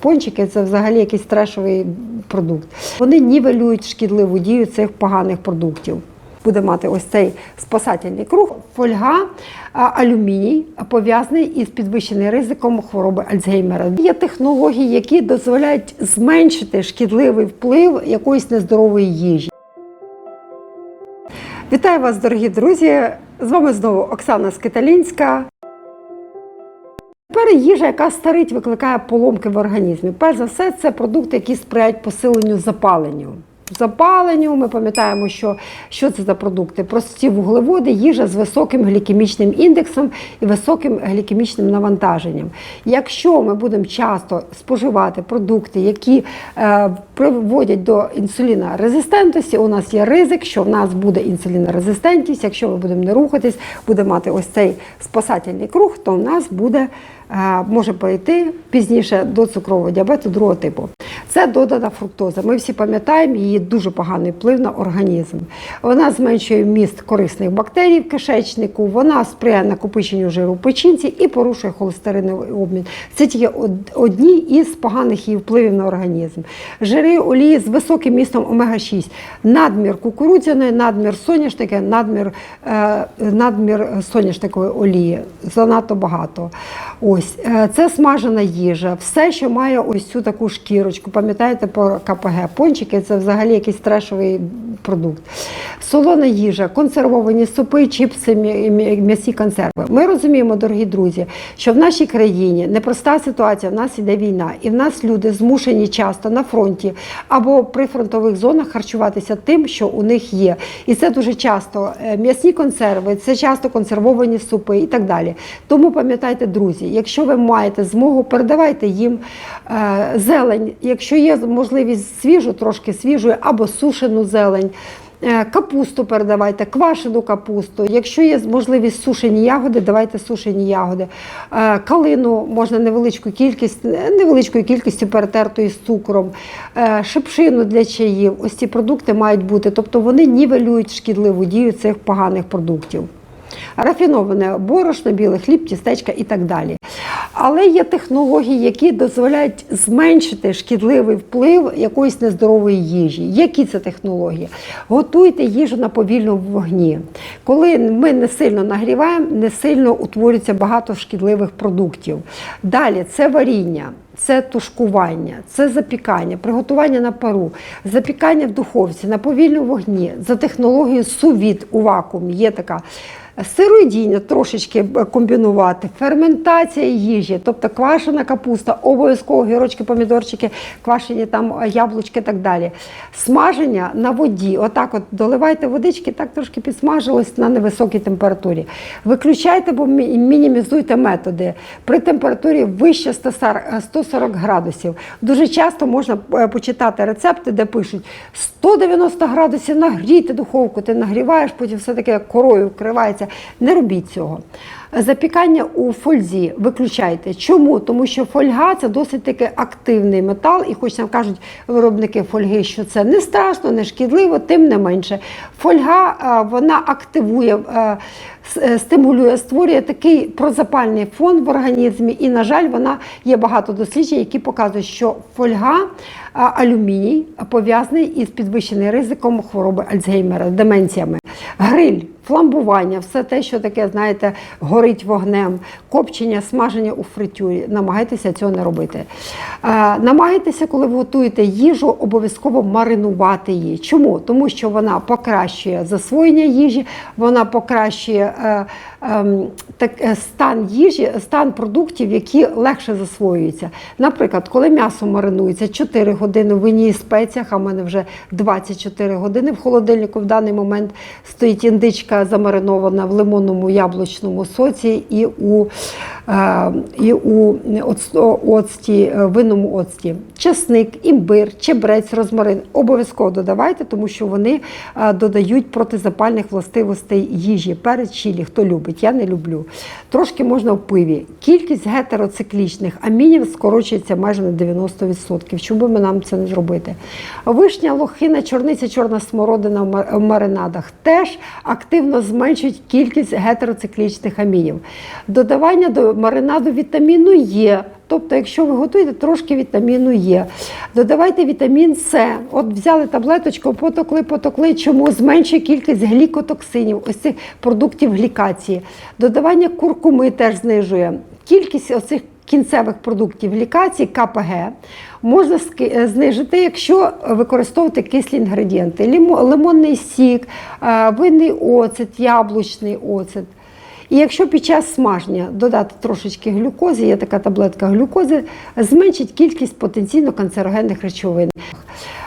Пончики це взагалі якийсь трешовий продукт. Вони нівелюють шкідливу дію цих поганих продуктів. Буде мати ось цей спасательний круг, фольга, алюміній пов'язаний із підвищеним ризиком хвороби Альцгеймера. Є технології, які дозволяють зменшити шкідливий вплив якоїсь нездорової їжі. Вітаю вас, дорогі друзі! З вами знову Оксана Скиталінська. Тепер їжа, яка старить, викликає поломки в організмі. Перш за все, це продукти, які сприяють посиленню запаленню. Запаленню ми пам'ятаємо, що, що це за продукти. Прості вуглеводи, їжа з високим глікемічним індексом і високим глікемічним навантаженням. Якщо ми будемо часто споживати продукти, які е, приводять до інсулінорезистентності, у нас є ризик, що в нас буде інсулінорезистентність. Якщо ми будемо не рухатись, буде мати ось цей спасательний круг, то в нас буде е, може перейти пізніше до цукрового діабету другого типу. Це додана фруктоза. Ми всі пам'ятаємо її дуже поганий вплив на організм. Вона зменшує вміст корисних бактерій в кишечнику, вона сприяє накопиченню жиру в печінці і порушує холестериновий обмін. Це тільки одні із поганих її впливів на організм. Жири олії з високим містом омега-6, надмір кукурудзяної, надмір соняшника, надмір, е, надмір соняшникової олії. Занадто багато. Ось е, це смажена їжа, все, що має ось цю таку шкірочку. Пам'ятаєте про КПГ? Пончики це взагалі якийсь трешовий продукт. Солона їжа, консервовані супи, чіпси, м'я- м'я- м'ясні консерви. Ми розуміємо, дорогі друзі, що в нашій країні непроста ситуація, в нас іде війна, і в нас люди змушені часто на фронті або при фронтових зонах харчуватися тим, що у них є. І це дуже часто е, м'ясні консерви, це часто консервовані супи і так далі. Тому пам'ятайте, друзі, якщо ви маєте змогу, передавайте їм е, зелень, якщо є можливість свіжу, трошки свіжу або сушену зелень. Е, Капусту передавайте, квашену капусту. Якщо є можливість сушені ягоди, давайте сушені ягоди. Е, Калину можна невеличку кількість, е, невеличкою кількістю перетертої з цукром, шипшину для чаїв. Ось ці продукти мають бути, тобто вони нівелюють шкідливу дію цих поганих продуктів. Рафіноване борошно, білий хліб, тістечка і так далі. Але є технології, які дозволяють зменшити шкідливий вплив якоїсь нездорової їжі. Які це технології? Готуйте їжу на повільному вогні. Коли ми не сильно нагріваємо, не сильно утворюється багато шкідливих продуктів. Далі це варіння. Це тушкування, це запікання, приготування на пару, запікання в духовці на повільному вогні за технологією сувіт у вакуумі. Є така сироїдіння трошечки комбінувати, ферментація їжі, тобто квашена капуста, обов'язково гірочки, помідорчики, квашені там е, яблучки і так далі. Смаження на воді. Отак от доливайте водички, так трошки підсмажилось на невисокій температурі. Виключайте або мінімізуйте методи. При температурі вище 140 е, 140 градусів. Дуже часто можна е, почитати рецепти, де пишуть 190 градусів нагрійте духовку, ти нагріваєш, потім все таке корою вкривається. Не робіть цього. Запікання у фользі виключайте. Чому? Тому що фольга це досить таки активний метал, і хоч нам кажуть виробники фольги, що це не страшно, не шкідливо, тим не менше. Фольга е, вона активує, е, е, стимулює, створює такий прозапальний фон в організмі. І, на жаль, вона є багато досліджень, які показують, що фольга, алюміній пов'язаний із підвищеним ризиком хвороби Альцгеймера, деменціями. Гриль, фламбування, все те, що таке, знаєте, горить вогнем, копчення, смаження у фритюрі. Намагайтеся цього не робити. Е, намагайтеся, коли ви готуєте їжу, обов'язково маринувати її. Чому? Тому що вона покращує засвоєння їжі, вона покращує е, ем, е, стан їжі, стан продуктів, які легше засвоюються. Наприклад, коли м'ясо маринується 4 години в вині і спеціях, а в мене вже 24 години в холодильнику в даний момент стоїть індичка замаринована в лимонному яблучному соці і у, е, і у оц- оцті, е, винному оцті. Чесник, імбир, чебрець, розмарин обов'язково додавайте, тому що вони е, додають протизапальних властивостей їжі. Перець чилі, хто любить, я не люблю. Трошки можна в пиві. Кількість гетероциклічних амінів скорочується майже на 90%. Чому би нам це не зробити? Вишня, лохина, чорниця, чорна смородина в маринадах теж активно зменшують кількість гетероциклічних амінів. Додавання до маринаду вітаміну Є. Тобто, якщо ви готуєте, трошки вітаміну Є. Додавайте вітамін С. От взяли таблеточку, потокли, потокли. Чому зменшує кількість глікотоксинів, ось цих продуктів глікації. Додавання куркуми теж знижує. Кількість оцих кінцевих продуктів глікації КПГ можна е, знижити, якщо використовувати кислі інгредієнти. Лимонний сік, е, винний оцет, яблучний оцет. І якщо під час смаження додати трошечки глюкози, є така таблетка глюкози, зменшить кількість потенційно канцерогенних речовин.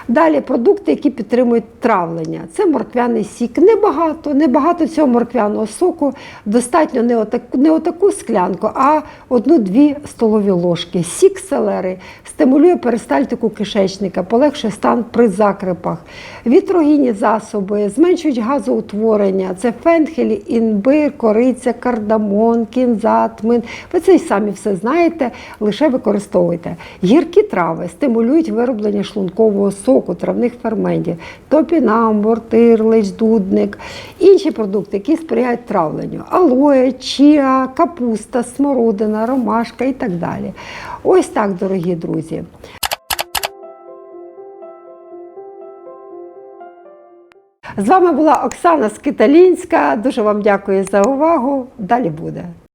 Далі продукти, які підтримують травлення. Це морквяний сік. Небагато, небагато цього морквяного соку. Достатньо не отаку, не отаку склянку, а одну-дві столові ложки. Сік селери стимулює перистальтику кишечника, полегшує стан при закрипах. Вітрогінні засоби зменшують газоутворення. Це фенхель, імбир, кориця, кардамон, кінза, тмин. Ви це й самі все знаєте, лише використовуйте. Гіркі трави стимулюють вироблення шлункового соку, травних ферментів, топінамбур, тирлич, дудник, інші продукти, які сприяють травленню. Алоє, чіа, капуста, смородина, ромашка і так далі. Ось так, дорогі друзі. З вами була Оксана Скиталінська. Дуже вам дякую за увагу. Далі буде.